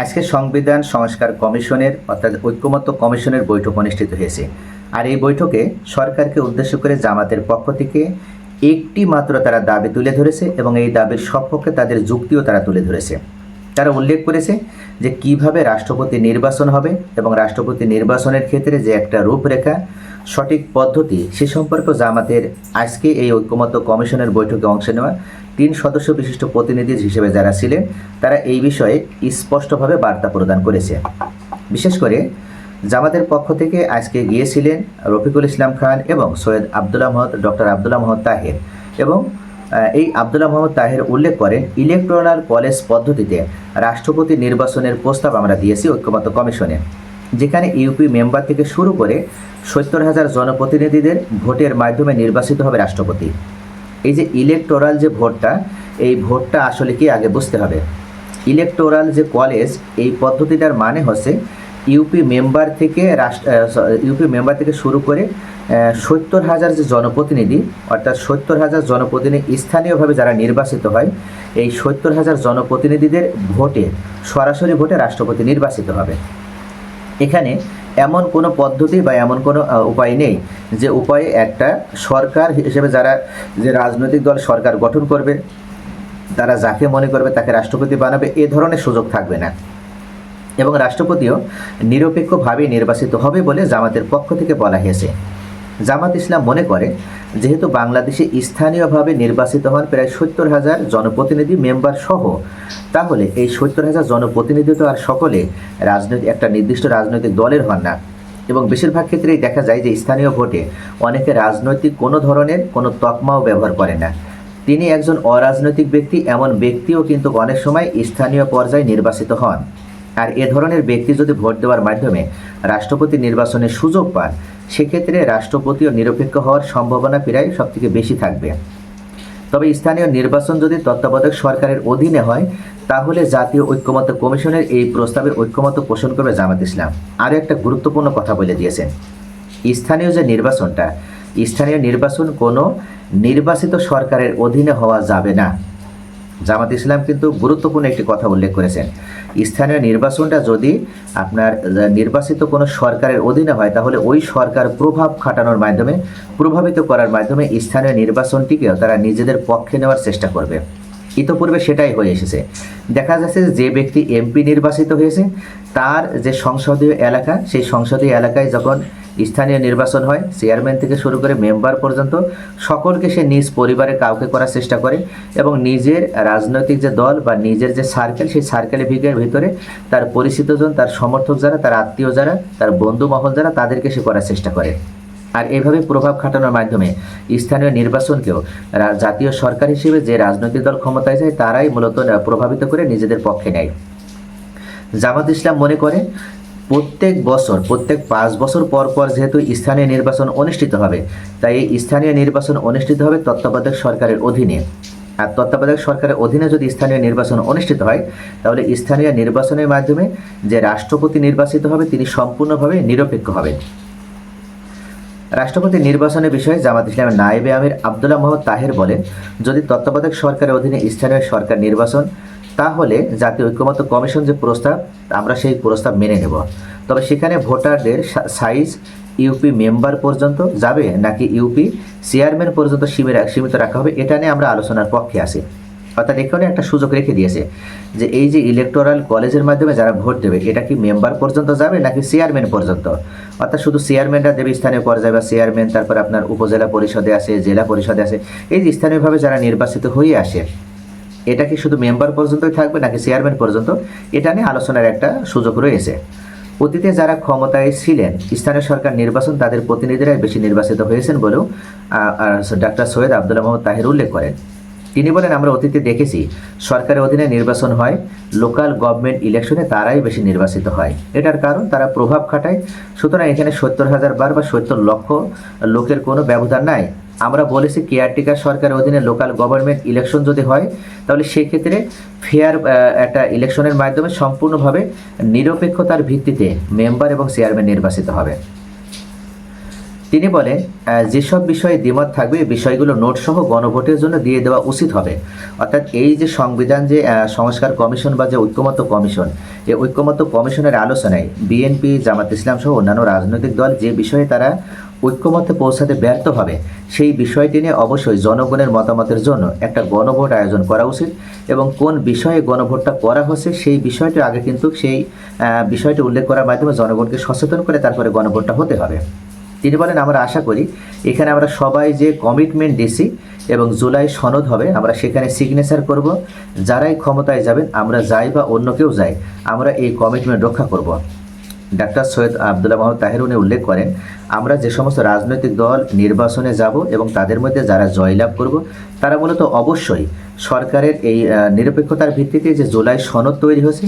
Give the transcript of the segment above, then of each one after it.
আজকে সংবিধান সংস্কার কমিশনের, অর্থাৎ ঐক্যমত্য কমিশনের বৈঠক অনুষ্ঠিত হয়েছে। আর এই বৈঠকে সরকারকে উদ্দেশ্য করে জামাতের পক্ষ থেকে একটি মাত্র তারা দাবি তুলে ধরেছে এবং এই দাবির সপক্ষে তাদের যুক্তিও তারা তুলে ধরেছে। তারা উল্লেখ করেছে যে কীভাবে রাষ্ট্রপতি নির্বাচন হবে এবং রাষ্ট্রপতি নির্বাচনের ক্ষেত্রে যে একটা রূপরেখা সঠিক পদ্ধতি সে সম্পর্কে জামাতের আজকে এই ঐক্যমত্য কমিশনের বৈঠকে অংশ নেওয়া তিন সদস্য বিশিষ্ট প্রতিনিধি হিসেবে যারা ছিলেন, তারা এই বিষয়ে স্পষ্টভাবে বার্তা প্রদান করেছে। বিশেষ করে জামাতের পক্ষ থেকে আজকে গিয়েছিলেন রফিকুল ইসলাম খান এবং সৈয়দ আবদুল্লাহ মহম্মদ ডক্টর আবদুল্লাহ মোহাম্মদ তাহের এবং এই আবদুল্লাহ মোহাম্মদ তাহের উল্লেখ করেন ইলেকট্রাল কলেজ পদ্ধতিতে রাষ্ট্রপতি নির্বাচনের প্রস্তাব আমরা দিয়েছি ঐক্যমত্য কমিশনে। যেখানে ইউপি মেম্বার থেকে শুরু করে সত্তর হাজার জনপ্রতিনিধিদের ভোটের মাধ্যমে নির্বাচিত হবে রাষ্ট্রপতি। এই যে ইলেকটোরাল যে ভোটটা, এই ভোটটা আসলে কি আগে বুঝতে হবে? ইলেকটোরাল যে কলেজ এই পদ্ধতিটার মানে হচ্ছে ইউপি মেম্বার থেকে রাষ্ট্র ইউপি মেম্বার থেকে শুরু করে সত্তর হাজার যে জনপ্রতিনিধি, অর্থাৎ সত্তর হাজার জনপ্রতিনিধি স্থানীয়ভাবে যারা নির্বাচিত হয়, এই সত্তর হাজার জনপ্রতিনিধিদের ভোটে, সরাসরি ভোটে রাষ্ট্রপতি নির্বাচিত হবে। এখানে এমন কোনো পদ্ধতি বা এমন কোনো উপায় নেই যে উপায়ে একটা সরকার হিসেবে যারা, যে রাজনৈতিক দল সরকার গঠন করবে, তারা যাকে মনে করবে তাকে রাষ্ট্রপতি বানাবে, এ ধরনের সুযোগ থাকবে না। এবং রাষ্ট্রপতিও নিরপেক্ষভাবে নির্বাচিত হবে বলে জামাতের পক্ষ থেকে বলা হয়েছে। জামাত ইসলাম মনে করে যেহেতু বাংলাদেশে স্থানীয়ভাবে নির্বাচিত হন প্রায় সত্তর হাজার জনপ্রতিনিধি মেম্বার সহ, তাহলে এই সত্তর হাজার জনপ্রতিনিধি তো আর সকলে রাজনৈতিক, একটা নির্দিষ্ট রাজনৈতিক দলের হন না। এবং বেশিরভাগ ক্ষেত্রেই দেখা যায় যে স্থানীয় ভোটে অনেকে রাজনৈতিক কোনো ধরনের কোনো তকমাও ব্যবহার করে না। তিনি একজন অরাজনৈতিক ব্যক্তি, এমন ব্যক্তিও কিন্তু অনেক সময় স্থানীয় পর্যায়ে নির্বাচিত হন। আর এ ধরনের ব্যক্তি যদি ভোট দেওয়ার মাধ্যমে রাষ্ট্রপতি নির্বাচনের সুযোগ পান, সেক্ষেত্রে রাষ্ট্রপতিও নিরপেক্ষ হওয়ার সম্ভাবনা প্রায় সবথেকে বেশি থাকবে। তবে স্থানীয় নির্বাচন যদি তত্ত্বাবধায়ক সরকারের অধীনে হয়, তাহলে জাতীয় ঐক্যমত্য কমিশনের এই প্রস্তাবে ঐক্যমত্য পোষণ করবে জামাত ইসলাম। আরও একটা গুরুত্বপূর্ণ কথা বলে দিয়েছেন। স্থানীয় যে নির্বাচনটা, স্থানীয় নির্বাচন কোনো নির্বাচিত সরকারের অধীনে হওয়া যাবে না। জামাত ইসলাম কিন্তু গুরুত্বপূর্ণ একটি কথা উল্লেখ করেছেন। স্থানীয় নির্বাচনটা যদি আপনার নির্বাচিত কোনো সরকারের অধীনে হয়, তাহলে ওই সরকার প্রভাব খাটানোর মাধ্যমে, প্রভাবিত করার মাধ্যমে স্থানীয় নির্বাচনটিকেও তারা নিজেদের পক্ষে নেওয়ার চেষ্টা করবে। ইতোপূর্বে সেটাই হয়ে এসেছে। দেখা যাচ্ছে যে ব্যক্তি এমপি নির্বাচিত হয়েছে, তার যে সংসদীয় এলাকা, সেই সংসদীয় এলাকায় যখন স্থানীয় নির্বাচন হয় চেয়ারম্যান থেকে শুরু করে মেম্বার পর্যন্ত সকলকে সে নিজ পরিবারের কাউকে করার চেষ্টা করে এবং নিজের রাজনৈতিক যে দল বা নিজের যে সার্কেল সেই সার্কেলের ভিগের ভিতরে তার পরিচিতজন তার সমর্থক যারা, তার আত্মীয় যারা, তার বন্ধু মহল যারা, তাদেরকে সে করার চেষ্টা করে। আর এভাবে প্রভাব খাটানোর মাধ্যমে স্থানীয় নির্বাচনকেও জাতীয় সরকার হিসেবে যে রাজনৈতিক দল ক্ষমতায় যায়, তারাই মূলত প্রভাবিত করে নিজেদের পক্ষে নেয়। জামাত ইসলাম মনে করে প্রত্যেক বছর, প্রত্যেক পাঁচ বছর পর পর যেহেতু স্থানীয় নির্বাচন অনুষ্ঠিত হবে, তাই এই স্থানীয় নির্বাচন অনুষ্ঠিত হবে তত্ত্বাবধায়ক সরকারের অধীনে। আর তত্ত্বাবধায়ক সরকারের অধীনে যদি স্থানীয় নির্বাচন অনুষ্ঠিত হয়, তাহলে স্থানীয় নির্বাচনের মাধ্যমে যে রাষ্ট্রপতি নির্বাচিত হবে, তিনি সম্পূর্ণভাবে নিরপেক্ষ হবেন। রাষ্ট্রপতি নির্বাচনের বিষয়ে জামাত ইসলামের নায়েবে আমির আবদুল্লাহ মোহাম্মদ তাহের বলেন, যদি তত্ত্বাবধায়ক সরকারের অধীনে স্থানীয় সরকার নির্বাচন তাহলে জাতীয় ঐক্যমত্য কমিশন যে প্রস্তাব আমরা সেই প্রস্তাব মেনে নেব। তবে সেখানে ভোটারদের সাইজ ইউপি মেম্বার পর্যন্ত যাবে নাকি ইউপি চেয়ারম্যান পর্যন্ত সীমিত সীমিত রাখা হবে, এটা নিয়ে আমরা আলোচনার পক্ষে আছি। অর্থাৎ এখানে একটা সুযোগ রেখে দিয়েছে যে এই যে ইলেকটোরাল কলেজের মাধ্যমে যারা ভোট দেবে, এটা কি মেম্বার পর্যন্ত যাবে নাকি চেয়ারম্যান পর্যন্ত? অর্থাৎ শুধু চেয়ারম্যানরা দেবে স্থানীয় পর্যায়ে বা চেয়ারম্যান তারপর আপনার উপজেলা পরিষদে আছে, জেলা পরিষদে আছে। এই যে স্থানীয়ভাবে যারা নির্বাচিত হয়ে আসে এটা কি শুধু মেম্বার পর্যন্তই থাকবে নাকি চেয়ারম্যান পর্যন্ত? এটা নিয়ে আলোচনার একটা সুযোগ রয়েছে। অতীতে যারা ক্ষমতায় ছিলেন, স্থানীয় সরকার নির্বাচন তাদের প্রতিনিধিরাই বেশি নির্বাচিত হয়েছেন বলেও ডাক্তার সৈয়দ আবদুল্লাহ মোহাম্মদ তাহির উল্লেখ করেন। তিনি বলেন, আমরা অতীতে দেখেছি, সরকারের অধীনে নির্বাচন হয়, লোকাল গভর্নমেন্ট ইলেকশনে তারাই বেশি নির্বাচিত হয়। এটার কারণ, তারা প্রভাব খাটায়। সুতরাং এখানে সত্তর হাজার বার বা সত্তর লক্ষ লোকের কোনো ব্যবধান নাই। আমরা বলেছি কেয়ারটেকার সরকারের অধীনে লোকাল গভর্নমেন্ট ইলেকশন যদি হয়, তাহলে সেক্ষেত্রে ফেয়ার একটা ইলেকশনের মাধ্যমে সম্পূর্ণভাবে নিরপেক্ষতার ভিত্তিতে মেম্বার এবং চেয়ারম্যান নির্বাচিত হবে। তিনি বলেন যেসব বিষয়ে দ্বিমত থাকবে বিষয়গুলো নোট সহ গণভোটের জন্য দিয়ে দেওয়া উচিত হবে। অর্থাৎ এই যে সংবিধান যে সংস্কার কমিশন বা যে ঐক্যমত্য কমিশন, এই ঐক্যমত্য কমিশনের আলোচনায় বিএনপি, জামাত ইসলাম সহ অন্যান্য রাজনৈতিক দল যে বিষয়ে তারা ঐক্যমত্যে পৌঁছাতে ব্যর্থ হবে, সেই বিষয়টি নিয়ে অবশ্যই জনগণের মতামতের জন্য একটা গণভোট আয়োজন করা উচিত এবং কোন বিষয়ে গণভোটটা করা হচ্ছে সেই বিষয়টি আগে কিন্তু সেই বিষয়টি উল্লেখ করার মাধ্যমে জনগণকে সচেতন করে তারপরে গণভোটটা হতে হবে। তিনি বলেন, আমরা আশা করি এখানে আমরা সবাই যে কমিটমেন্ট দিছি এবং জুলাই সনদ হবে, আমরা সেখানে সিগনেচার করব। যারাই ক্ষমতায় যাবেন, আমরা যাই বা অন্য কেউ যাই, আমরা এই কমিটমেন্ট রক্ষা করব। ডাক্তার সৈয়দ আবদুল্লাহ মোহাম্মদ তাহের উনি উল্লেখ করেন আমরা যে সমস্ত রাজনৈতিক দল নির্বাচনে যাব এবং তাদের মধ্যে যারা জয়লাভ করব, তারা মূলত অবশ্যই সরকারের এই নিরপেক্ষতার ভিত্তিতে যে জুলাই সনদ তৈরি হয়েছে,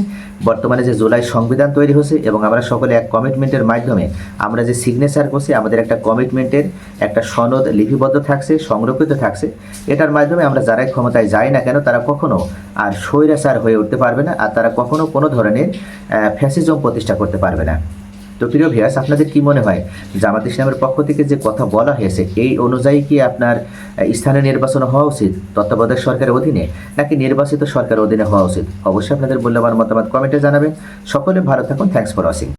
বর্তমানে যে জুলাই সংবিধান তৈরি হয়েছে এবং আমরা সকলে এক কমিটমেন্টের মাধ্যমে আমরা যে সিগনেচার করছি, আমাদের একটা কমিটমেন্টের একটা সনদ লিপিবদ্ধ থাকছে, সংরক্ষিত থাকছে। এটার মাধ্যমে আমরা যারাই ক্ষমতায় যাই না কেন, তারা কখনো আর স্বৈরাচার হয়ে উঠতে পারবে না, আর তারা কখনো কোনো ধরনের ফ্যাসিজম প্রতিষ্ঠা করতে পারবে না। তো প্রিয় ভিয়াস আপনাদের কি মনে হয়? জামাত ইসলামের পক্ষ থেকে যে কথা বলা হয়েছে, এই অনুযায়ী কি আপনার স্থানে নির্বাচন হওয়া উচিত তত্ত্বাবধায়ক সরকারের অধীনে, নাকি নির্বাচিত সরকারের অধীনে হওয়া উচিত? অবশ্যই আপনাদের মূল্যবান মতামত কমেন্টে জানাবেন। সকলে ভালো থাকুন থ্যাংকস ফর ওয়াচিং